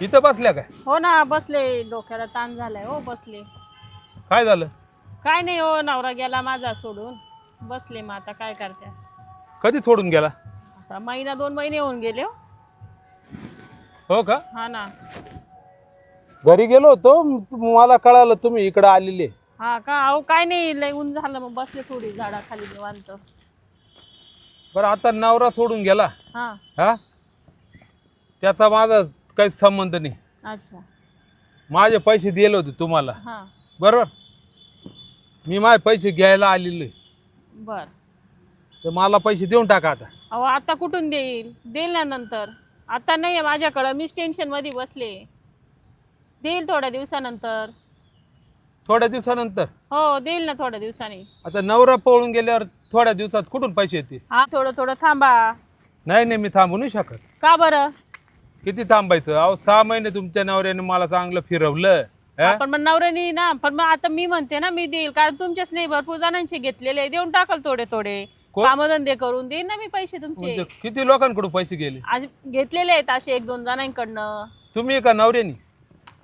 इथं बसल्या काय? हो ना बसले. डोक्याला ताण झालाय हो बसले. काय झालं? काय नाही हो नवरा गेला माझा सोडून. बसले मग आता काय करते कधी सोडून गेला? आता महिना दोन महिने होऊन गेले हो. हो का? हा ना. घरी गेलो होतो. मला कळालं तुम्ही इकडे आलेले. हा का? अहो काय नाही लय ऊन झालं मग बसले थोडी झाडाखाली निवांत. बरं आता नवरा सोडून गेला. हा. हा? त्याचा माझा काही संबंध नाही. अच्छा. माझे पैसे दिले होते तुम्हाला. हा. बरोबर? मी माझे पैसे घ्यायला आलेलो आहे. बर. तर मला पैसे देऊन टाका आता. अहो आता कुठून देईल? देईल ना नंतर. आता नाही आहे माझ्याकडं. मीच टेन्शनमध्ये बसले देईल थोड्या दिवसानंतर. थोड्या दिवसानंतर? हो देईल ना थोड्या दिवसांनी. आता नवरा पळून गेल्यावर थोड्या दिवसात कुठून पैसे येतील? हा थोडं थोडं थांबा. नाही नाही मी थांबू नाही शकत. का बरं? किती थांबायचं? अहो सहा महिने तुमच्या नवऱ्याने मला चांगलं फिरवलं हा? पण मग नवऱ्यानी ना पण मग आता मी म्हणते ना मी देईल. कारण तुमच्याच नाही भरपूर जणांचे घेतलेले देऊन टाकल थोडे थोडे. कोण? कामधंदे करून देईन ना मी पैसे तुमचे. म्हणजे किती लोकांकडून पैसे गेले? आज घेतलेले आहेत असे एक दोन जणांकडनं. तुम्ही का नवऱ्यानी?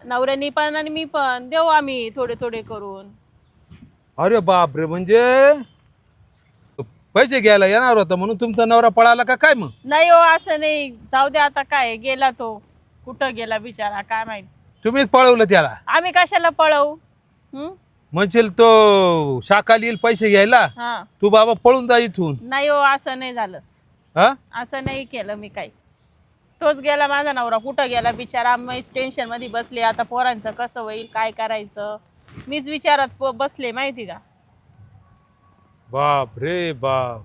नवऱ्यानी पण आणि मी पण. देऊ आम्ही थोडे थोडे करून. अरे बापरे म्हणजे पैसे घ्यायला येणार होता म्हणून तुमचा नवरा पळाला का काय मग? नाही हो असं नाही. जाऊ दे आता काय गेला तो. कुठं गेला बिचारा काय माहीत. तुम्हीच पळवलं त्याला? आम्ही कशाला पळवू? हं? म्हणशील तो शाकाल येईल पैसे घ्यायला? हा. तू बाबा पळून जा इथून. नाही हो असं नाही झालं. हा? असं नाही केलं मी काही. तोच गेला माझा नवरा कुठं गेला बिचारा? मीच टेन्शनमध्ये बसले. आता पोरांचं कसं होईल काय करायचं? मीच विचारात प- बसले माहिती का? बाप रे बाप.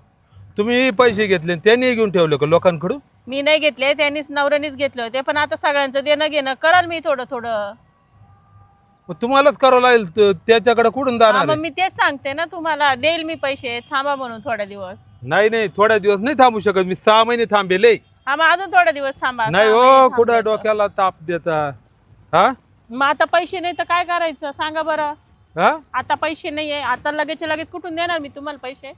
तुम्ही पैसे घेतले आणि त्यांनी घेऊन ठेवले का लोकांकडून? मी नाही घेतले त्यांनीच नवऱ्यानेच घेतले होते पण आता सगळ्यांचं देणं घेणं कराल मी थोडं थोडं. मग तुम्हालाच करावं लागेल त- त्याच्याकडे कुठून हा, जाणार मग आहे? मी तेच सांगते ना तुम्हाला देईल मी पैसे थांबा म्हणून थोड्या दिवस. नाही नाही थोड्या दिवस नाही थांबू शकत मी सहा महिने थांबेले हा मग अजून थोड्या दिवस थांबा नाही सहा हो महिने कुठं. डोक्याला ताप देता. हा? मग आता पैसे नाही तर काय करायचं सांगा बरं. हा? आता पैसे नाहीये. आता लगेच लगेच कुठून देणार मी तुम्हाला पैसे?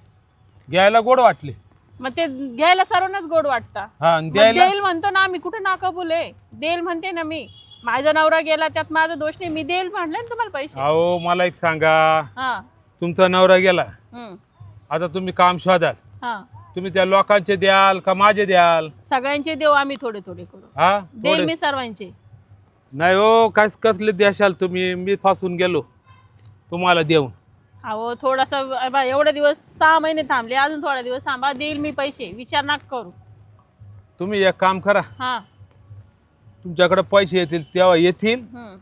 घ्यायला गोड वाटले. मग ते घ्यायला सर्वांनाच गोड वाटतं. हा आणि मग द्यायला देईल म्हणतो ना मी कुठे नाकाबूल आहे? देईल म्हणते ना मी. माझा नवरा गेला त्यात माझा दोष नाही. मी देईल म्हटलं ना तुम्हाला पैसे. अहो मला एक सांगा. हा. तुमचा नवरा गेला. हम्म, आता तुम्ही काम शोधाल. हा. तुम्ही त्या लोकांचे द्याल का माझे द्याल? सगळ्यांचे देऊ आम्ही थोडे थोडे करू. हा? देईल थोडे. मी सर्वांचे. नाही हो काय कसले द्याशाल तुम्ही? मी फासून गेलो. तुम्हाला देऊन. अहो थोडासा बा, एवढे दिवस सहा महिने थांबले अजून थोडा दिवस थांबा देईल मी पैसे विचार नका करू. तुम्ही एक काम करा. हा. तुमच्याकडे पैसे येतील तेव्हा येतील. हम्म.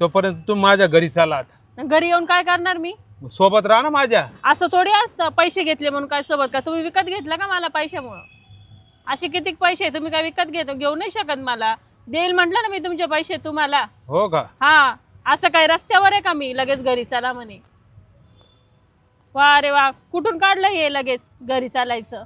तोपर्यंत तुम्ही माझ्या घरी चाला आता. घरी येऊन काय करणार मी? सोबत राहा ना माझ्या. असं थोडी असतं पैसे घेतले म्हणून काय सोबत का? तुम्ही विकत घेतला का मला पैशामुळं? असे किती पैसे तुम्ही काय विकत घेतो? घेऊ नाही शकत मला. देईल म्हटलं ना मी तुमचे पैसे तुम्हाला. हो का? हा. असं काय रस्त्यावर आहे का मी? लगेच घरी चला म्हणे. वा रे वा कुठून काढलं हे लगेच घरी चालायचं?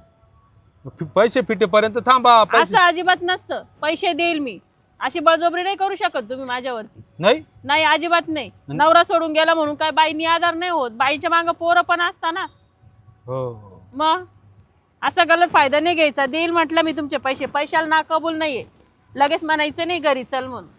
फि- पैसे फिटेपर्यंत थांबा पैसे असं अजिबात नसतं. पैसे देईल मी. अशी बळजबरी नाही करू शकत तुम्ही माझ्यावरती. नाही? नाही अजिबात नाही. नवरा सोडून गेला म्हणून काय बाईनी आधार नाही होत? बाईच्या मागं पोरं पण असता ना हो हो. मग? असा गलत फायदा नाही घ्यायचा. देईल म्हटलं मी तुमचे पैसे. पैशाला ना कबूल नाहीये. लगेच म्हणायचं नाही घरी चल म्हणून.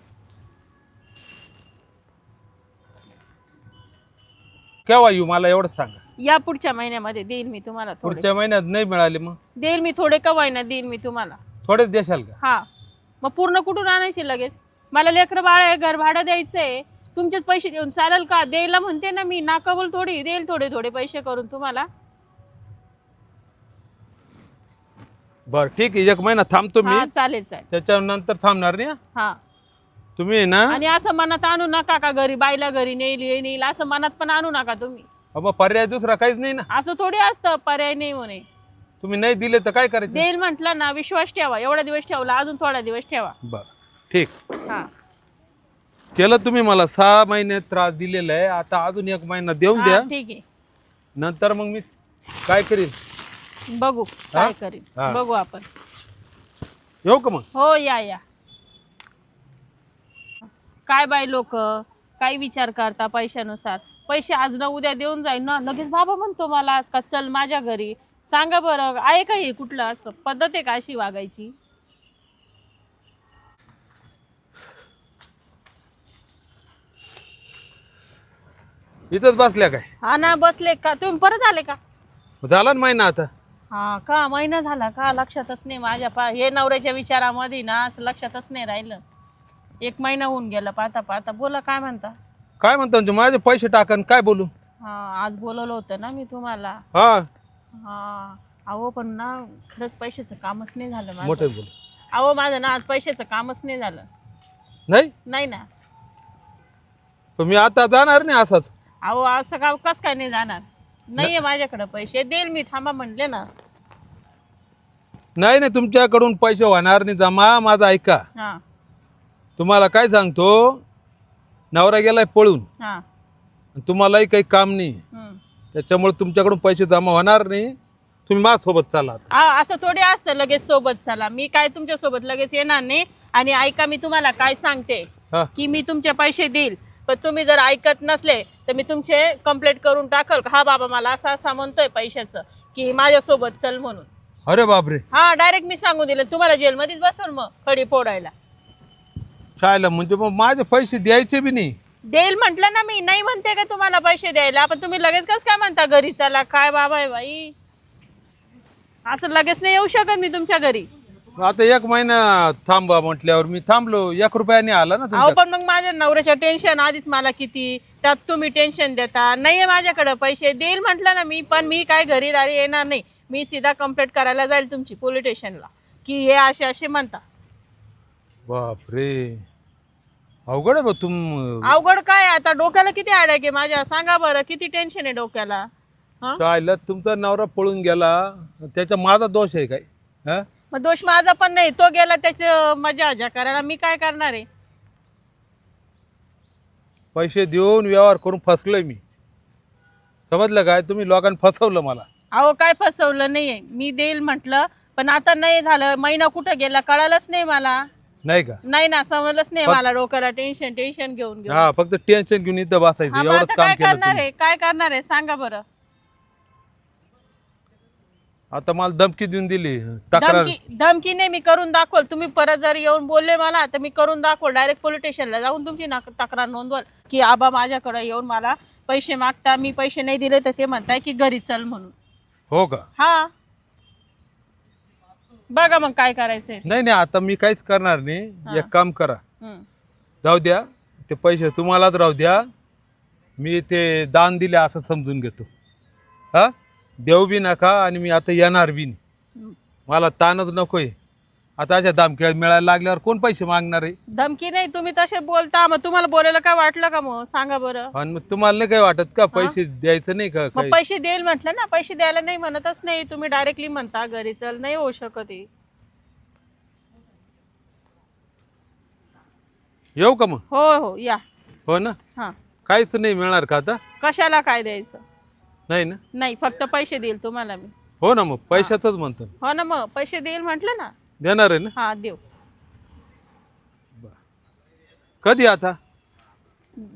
केव्हा येऊ? मला एवढं सांगा. या पुढच्या महिन्यामध्ये देईल मी तुम्हाला थोडे. पुढच्या महिन्यात नाही मिळाले मग? देईल मी थोडे कवायना देईल मी तुम्हाला. थोडेच देशाल का? हा. मग पूर्ण कुठून आणायचे लगेच? मला लेकरं बाळ आहे घर भाडं द्यायचंय. तुमचेच पैसे देऊन चालेल का? द्यायला म्हणते ना मी ना कबूल थोडी देईल थोडे थोडे पैसे करून तुम्हाला. बर ठीक आहे. एक महिना थांबतो मी. हा चालेल चालेल. त्याच्यानंतर थांबणार नाही हं? हा. तुम्ही आहे ना? आणि असं मनात आणू नका का घरी? बाईला घरी नेईल हे नेईल असं मनात पण आणू नका तुम्ही. अबा पर्याय दुसरा काहीच नाही ना. असं थोडी असतं पर्याय नाही म्हणे. तुम्ही नाही दिले तर काय करायचं? देईल म्हटलं ना विश्वास ठेवा. एवढा दिवस ठेवला अजून थोडा दिवस ठेवा. बर ठीक. हा. केलं तुम्ही मला सहा महिने त्रास दिलेला आहे. आता अजून एक महिना देऊन द्या. ठीक आहे. नंतर मग मी काय करीन? बघू काय करीन. हा. बघू आपण. येऊ का मग? हो या या. काय बाय लोक? काय विचार करता पैशानुसार. पैसे आज ना उद्या देऊन जाईल ना. लगेच बाबा म्हणतो मला का चल माझ्या घरी. सांगा बरं आहे का हे कुठलं असं? पद्धत आहे का अशी वागायची? इथंच बसल्या काय? हा ना बसले का? तुम्ही परत आले का? झाला ना महिना आता. हा का? महिना झाला का? लक्षातच नाही माझ्या पा हे नवऱ्याच्या विचारामध्ये ना असं लक्षातच नाही राहिलं. एक महिना होऊन गेला पाहता पाहता. बोला काय म्हणता? काय म्हणतो म्हणजे माझे पैसे टाकन काय बोलू? हा आज बोलवलं होतं ना मी तुम्हाला. हा. हा. अहो पण ना खरंच पैशाचं कामच नाही झालं माझं. मोठे बोल. अहो माझं ना आज पैशाचं कामच नाही झालं. नाही? नाही ना. पण मी आता जाणार नाही असाच. अहो असं का कस काय नाही जाणार? नाहीये माझ्याकडे पैसे. देईल मी थांबा म्हणले ना. नाही नाही तुमच्याकडून पैसे होणार नाही. जमा माझा ऐका. हा. तुम्हाला काय सांगतो? नवरा गेलाय पळून. हा. तुम्हालाही काही काम नाही. हम्म. त्याच्यामुळे तुमच्याकडून पैसे जमा होणार नाही. तुम्ही माझ्यासोबत चाला. आ, असं थोडी असतं लगेच सोबत चला. मी काय तुमच्यासोबत लगेच येणार नाही. आणि ऐका मी तुम्हाला काय सांगते? हा. की मी तुमचे पैसे देईल. पण तुम्ही जर ऐकत नसले तर मी तुमचे कंप्लेंट करून टाकल. हा बाबा मला असा असा म्हणतोय पैशाचं की माझ्यासोबत चल म्हणून. अरे बापरे. हा डायरेक्ट मी सांगून दिलं. तुम्हाला जेलमध्येच बसल मग खडी फोडायला. शाळेला म्हणजे मग माझे पैसे द्यायचे बी नाही. देईल म्हटलं ना मी नाही म्हणते का तुम्हाला पैसे द्यायला? पण तुम्ही लगेच कस काय म्हणता घरी चला काय बाबा आहे बाई? असं लगेच नाही येऊ शकत मी तुमच्या घरी. आता एक महिना थांबा म्हटल्यावर मी थांबलो एक रुपयाने आला ना अहो तुमच्या पण मग माझ्या नवऱ्याचं टेन्शन आधीच मला किती त्यात तुम्ही टेन्शन देता. नाहीये माझ्याकडे पैसे देईल म्हटलं ना मी पण मी काय घरी दारी येणार नाही. मी सीधा कंप्लेंट करायला जाईल तुमची पोलीस स्टेशनला की हे असे असे म्हणता. बापरे. अवघड आहे बा तुम अवघड काय आता डोक्याला किती अडॅक आहे माझ्या? सांगा बरं किती टेन्शन आहे डोक्याला? हा? तुमचा नवरा पळून गेला. त्याचा माझा दोष आहे काय? हा? मग दोष माझा पण नाही. तो गेला त्याचं मजा अजा करायला. मी काय करणार आहे? पैसे देऊन व्यवहार करून फसलोय मी. समजलं काय? तुम्ही लोकांनी फसवलं मला. अहो काय फसवलं नाहीये. मी देईल म्हटलं पण आता नाही झालं. महिना कुठं गेला? कळालंच नाही मला. नाही का? नाही ना समजलंच नाही मला डोक्याला टेन्शन टेन्शन घेऊन घेऊन. हा फक्त टेन्शन घेऊन इथं बसायचं हा, मग एवढंच आता काम काय केलं करणार तुम्ही. आहे? काय करणार आहे? सांगा बरं. आता मला धमकी देऊन दिली तक्रार. धमकी धमकी नाही मी करून दाखवल. तुम्ही परत जर येऊन बोलले मला तर मी करून दाखवल. डायरेक्ट पोलीस स्टेशनला जाऊन तुमची नाक- तक्रार नोंदवल. की आबा माझ्याकडे येऊन मला पैसे मागता मी पैसे नाही दिले तर ते म्हणताय की घरी चल म्हणून. हो का? हा. बघा मग काय करायचंय. नाही नाही आता मी काहीच करणार नाही. एक काम करा. हम्म. जाऊ द्या ते पैसे तुम्हालाच राहू द्या. मी ते दान दिले असं समजून घेतो. हा? देऊ बी नका आणि मी आता येणार बी नाही. मला ताणच नकोय. आता अशा दामक्या मिळायला लागल्यावर कोण पैसे मागणार आहे? धमकी नाही तुम्ही तसे बोलता. मग तुम्हाला बोलायला काय वाटलं का मग? सांगा बरं. आणि मग तुम्हाला नाही काय वाटत का? पैसे द्यायचं नाही का मग काही? पैसे देईल म्हटलं ना. पैसे द्यायला नाही म्हणतच नाही. तुम्ही डायरेक्टली म्हणता घरी चल नाही होऊ शकत हे. येऊ का मग? हो हो या. हो ना? हा. काहीच नाही मिळणार का आता? कशाला काय द्यायचं? नाही ना? नाही फक्त पैसे देईल तुम्हाला मी. हो ना मग पैशाचंच म्हणतो हो ना मग पैसे देईल म्हटलं ना. देणार आहे ना? हा देऊ. कधी आता?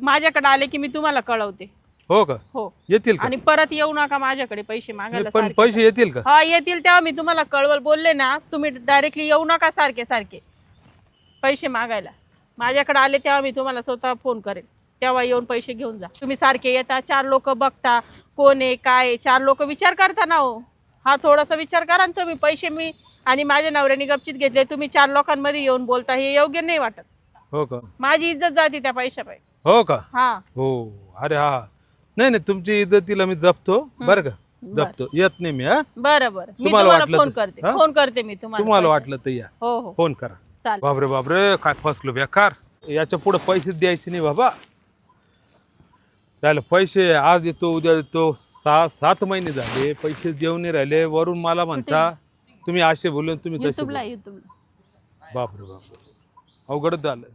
माझ्याकडे आले की मी तुम्हाला कळवते. हो का? हो. येतील का? आणि परत येऊ नका माझ्याकडे पैसे मागायला पण सारखे. पैसे येतील का? हा येतील तेव्हा मी तुम्हाला कळवल. बोलले ना तुम्ही डायरेक्टली येऊ नका सारखे सारखे. पैसे मागायला. माझ्याकडे आले तेव्हा मी तुम्हाला स्वतः फोन करेल तेव्हा येऊन पैसे घेऊन जा. तुम्ही सारखे येता चार लोक बघता कोण आहे काय आहे, चार लोक विचार करता ना हो. हा थोडासा विचार करा ना तुम्ही. पैसे मी आणि माझ्या नवऱ्याने गपचित घेतले तुम्ही चार लोकांमध्ये येऊन बोलता हे योग्य नाही वाटत. हो का? माझी इज्जत जाते त्या पैशापायी. हो का? हा. हो अरे हा. नाही नाही तुमची इज्जतीला मी जपतो बरं का. जपतो. येत नाही मी हा? बरं बरं. मी तुम्हाला तुम्हाला वाटलं फोन तर- करते. हा? फोन करते मी तुम्हाला तुम्हाला. वाटलं तर या. हो हो. फोन करा. चालेल. बापरे बापरे काय फसलो बेकार. याच्यापुढे पैसे द्यायचे नाही बाबा. झालं पैसे आज येतो उद्या येतो सहा सात महिने झाले पैसे देऊन नाही राहिले वरून मला म्हणता तुम्ही असे बोलून तुम्ही तसे युट्यूबला बोलले. युट्यूबला बापरे बापरे. अवघडच झालं.